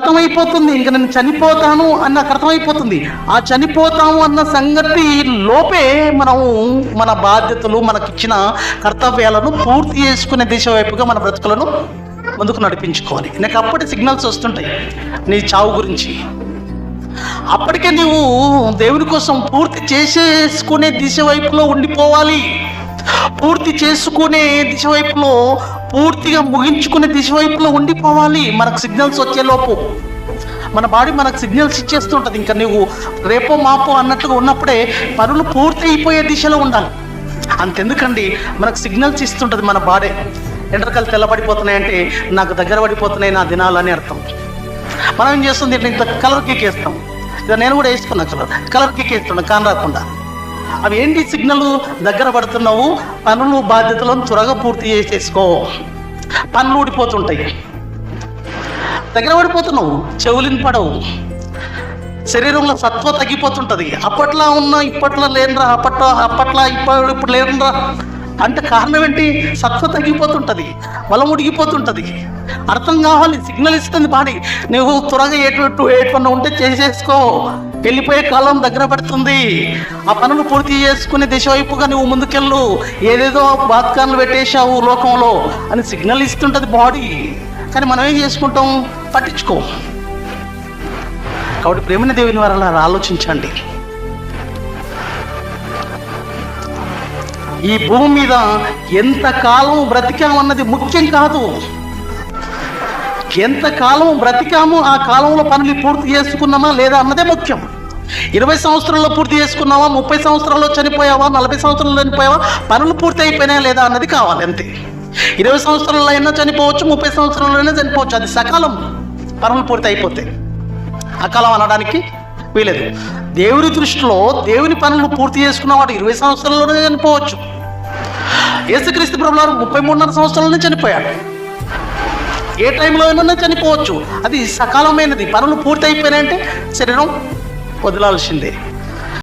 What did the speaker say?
అర్థమైపోతుంది ఇంకా నేను చనిపోతాను అన్న నాకు అర్థమైపోతుంది ఆ చనిపోతాము అన్న సంగతి లోపే మనము మన బాధ్యతలు మనకిచ్చిన కర్తవ్యాలను పూర్తి చేసుకునే దిశ వైపుగా మన బ్రతుకులను ముందుకు నడిపించుకోవాలి. నాకు అప్పటి సిగ్నల్స్ వస్తుంటాయి. నీ చావు గురించి. అప్పటికే నీవు దేవుని కోసం పూర్తి చేసేసుకునే దిశ వైపులో ఉండిపోవాలి. పూర్తి చేసుకునే దిశ వైపులో పూర్తిగా ముగించుకునే దిశ వైపులో ఉండిపోవాలి. మనకు సిగ్నల్స్ వచ్చేలోపు మన బాడీ మనకు సిగ్నల్స్ ఇచ్చేస్తుంటుంది ఇంకా నువ్వు రేపో మాపో అన్నట్టుగా ఉన్నప్పుడే పనులు పూర్తి అయిపోయే దిశలో ఉండాలి. అంతెందుకండి? మనకు సిగ్నల్స్ ఇస్తుంటుంది మన బాడీ. ఎండ్రకలు తెల్లబడిపోతున్నాయంటే నాకు దగ్గర పడిపోతున్నాయి నా దినాలు అని అర్థం. మనం ఏం చేస్తుంది? ఇంత కలర్ కేక్ వేస్తాం. ఇక నేను కూడా వేసుకున్నా కలర్. కలర్ కేక్ వేస్తున్నా కాని రాకుండా. అవి ఏంటి సిగ్నల్? దగ్గర పడుతున్నావు పనులు బాధ్యతలను త్వరగా పూర్తి చేసేసుకో. పనులు ఊడిపోతుంటాయి. దగ్గర పడిపోతున్నావు చెవులిని పడవు. శరీరంలో సత్వ తగ్గిపోతుంటుంది. అప్పట్లో ఉన్న ఇప్పట్లో లేనురా అప్పట్లో అప్పట్లో ఇప్పుడు ఇప్పుడు లేనురా. అంటే కారణం ఏంటి? సత్వ తగ్గిపోతుంటుంది బలం ఉడిగిపోతుంటుంది. అర్థం కావాలి సిగ్నల్ ఇస్తుంది బాడీ. నువ్వు త్వరగా ఎటు ఎటు ఎటుకున్నా ఉంటే చేసేసుకో. వెళ్ళిపోయే కాలం దగ్గర పడుతుంది. ఆ పనులు పూర్తి చేసుకునే దిశ వైపుగా నువ్వు ముందుకెళ్ళు. ఏదేదో బాత్కాన్లు పెట్టేశావు లోకంలో అని సిగ్నల్ ఇస్తుంటుంది బాడీ. కానీ మనం ఏం చేసుకుంటాం? పట్టించుకో. కాబట్టి ప్రేమని దేవుని వారు అలా ఆలోచించండి. ఈ భూమి మీద ఎంతకాలం బ్రతికామన్నది ముఖ్యం కాదు. ఎంతకాలం బ్రతికాము? ఆ కాలంలో పనులు పూర్తి చేసుకున్నామా లేదా అన్నదే ముఖ్యం. ఇరవై సంవత్సరాల్లో పూర్తి చేసుకున్నావా? ముప్పై సంవత్సరాల్లో చనిపోయావా? నలభై సంవత్సరాల్లో చనిపోయావా? పనులు పూర్తి అయిపోయినాయా లేదా అన్నది కావాలి అంతే. ఇరవై సంవత్సరాల్లో అయినా చనిపోవచ్చు ముప్పై సంవత్సరాల్లో అయినా చనిపోవచ్చు. అది సకాలం. పనులు పూర్తి అయిపోతే. అకాలం అనడానికి వీలేదు. దేవుని దృష్టిలో దేవుని పనులు పూర్తి చేసుకున్నవాడు ఇరవై సంవత్సరాల్లోనే చనిపోవచ్చు. యేసుక్రీస్తు ప్రభువారు ముప్పై మూడున్నర సంవత్సరాలనే చనిపోయాడు. ఏ టైంలో అయినా చనిపోవచ్చు? అది సకాలమైనది. పనులు పూర్తయిపోయినాయంటే శరీరం వదలాల్సిందే.